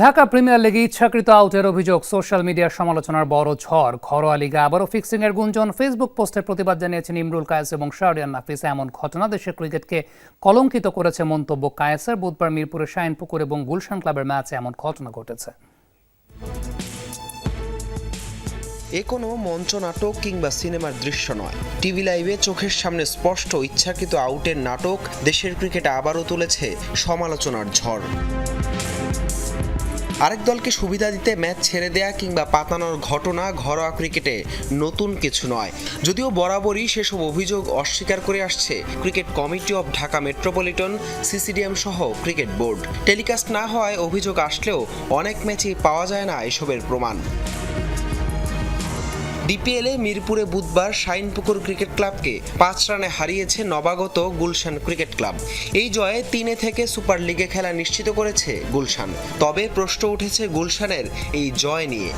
Dhaka premier লিগে ইচ্ছাকৃত আউটের অভিযোগ, সোশ্যাল মিডিয়ার সমালোচনার বড় ঝড়। ঘরোয়া লিগে আবারও ফিক্সিং এর গুঞ্জন। ফেসবুক পোস্টের প্রতিবাদ জানিয়েছেন ইমরুল কায়েস এবং শাহরিয়ান নাফিস। এমন ঘটনা দেশের ক্রিকেটকে কলঙ্কিত করেছে মন্তব্য কায়েসের। বুধবার মিরপুরের শাইনপুকুর এবং গুলশান ক্লাবের ম্যাচে এমন ঘটনা ঘটেছে। এ কোনো মঞ্চ নাটক কিংবা সিনেমার দৃশ্য নয়। টিভি লাইভে চোখের সামনে স্পষ্ট ইচ্ছাকৃত আউটের নাটক দেশের ক্রিকেটে আবারও তুলেছে সমালোচনার ঝড়। আরেক দলকে সুবিধা দিতে ম্যাচ ছেড়ে দেয়া কিংবা পাতানোর ঘটনা ঘরোয়া ক্রিকেটে নতুন কিছু নয়। যদিও বরাবরই সেসব অভিযোগ অস্বীকার করে আসছে, cricket committee of Dhaka metropolitan, CCDM সহ ক্রিকেট বোর্ড। টেলিকাস্ট না হওয়ায় অভিযোগ আসলেও অনেক ম্যাচই পাওয়া যায় না এসবের প্রমাণ। ডিপিএলে মিরপুরে বুধবার শাইনপুকুর ক্রিকেট ক্লাবকে পাঁচ রানে হারিয়েছে নবাগত গুলশান ক্রিকেট ক্লাব। এই জয়ে তিনে থেকে সুপার লিগে খেলা নিশ্চিত করেছে গুলশান। তবে প্রশ্ন উঠেছে গুলশানের এই জয় নিয়ে।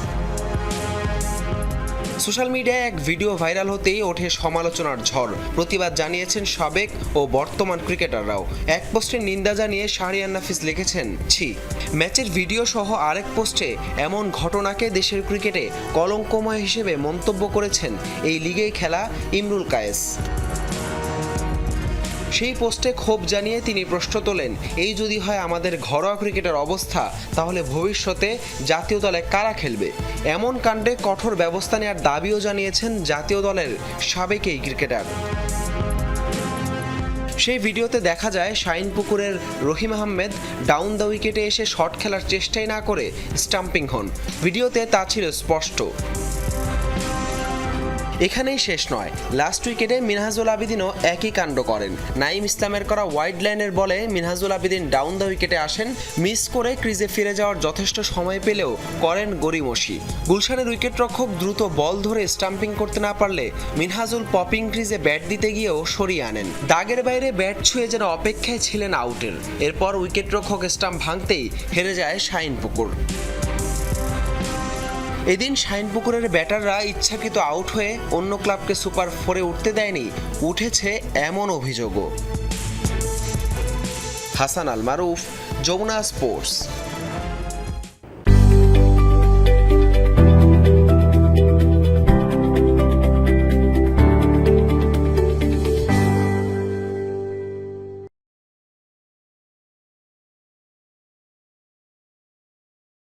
সোশ্যাল মিডিয়ায় এক ভিডিও ভাইরাল হতেই ওঠে সমালোচনার ঝড়। প্রতিবাদ জানিয়েছেন সাবেক ও বর্তমান ক্রিকেটাররাও। এক পোস্টে নিন্দা জানিয়ে শাহরিয়ান নাফিস লিখেছেন, ছি। ম্যাচের ভিডিও সহ আরেক পোস্টে এমন ঘটনাকে দেশের ক্রিকেটে কলঙ্কময় হিসেবে মন্তব্য করেছেন এই লিগেই খেলা ইমরুল কায়েস। সেই পোস্টে ক্ষোভ জানিয়ে তিনি প্রশ্ন তোলেন, এই যদি হয় আমাদের ঘরোয়া ক্রিকেটের অবস্থা, তাহলে ভবিষ্যতে জাতীয় দলে কারা খেলবে? এমন কাণ্ডে কঠোর ব্যবস্থা নেওয়ার দাবিও জানিয়েছেন জাতীয় দলের সাবেক এই ক্রিকেটার। সেই ভিডিওতে দেখা যায় শাইন পুকুরের রহিম আহমেদ ডাউন দ্য উইকেটে এসে শট খেলার চেষ্টাই না করে স্টাম্পিং হন। ভিডিওতে তা ছিল স্পষ্ট। এখানেই শেষ নয়। লাস্ট উইকেটে মিনহাজুল আবিদিনও একই কাণ্ড করেন। নাইম ইসলামের করা ওয়াইড লাইনের বলে মিনহাজুল আবিদিন ডাউন দ্য উইকেটে আসেন। মিস করে ক্রিজে ফিরে যাওয়ার যথেষ্ট সময় পেলেও করেন গরিমসি গুলশানের উইকেটরক্ষক দ্রুত বল ধরে স্টাম্পিং করতে না পারলে মিনহাজুল পপিং ক্রিজে ব্যাট দিতে গিয়েও সরিয়ে আনেন। দাগের বাইরে ব্যাট ছুঁয়ে যেন অপেক্ষায় ছিলেন আউটের এরপর উইকেটরক্ষক স্টাম্প ভাঙতেই হেরে যায় শাইন পুকুর এদিন শাইনপুকুরের ব্যাটাররা ইচ্ছাকৃত আউট হয়ে অন্য ক্লাবকে সুপার ফোরে উঠতে দেয়নি, উঠেছে এমন অভিযোগও। হাসান আল মারুফ, যমুনা স্পোর্টস।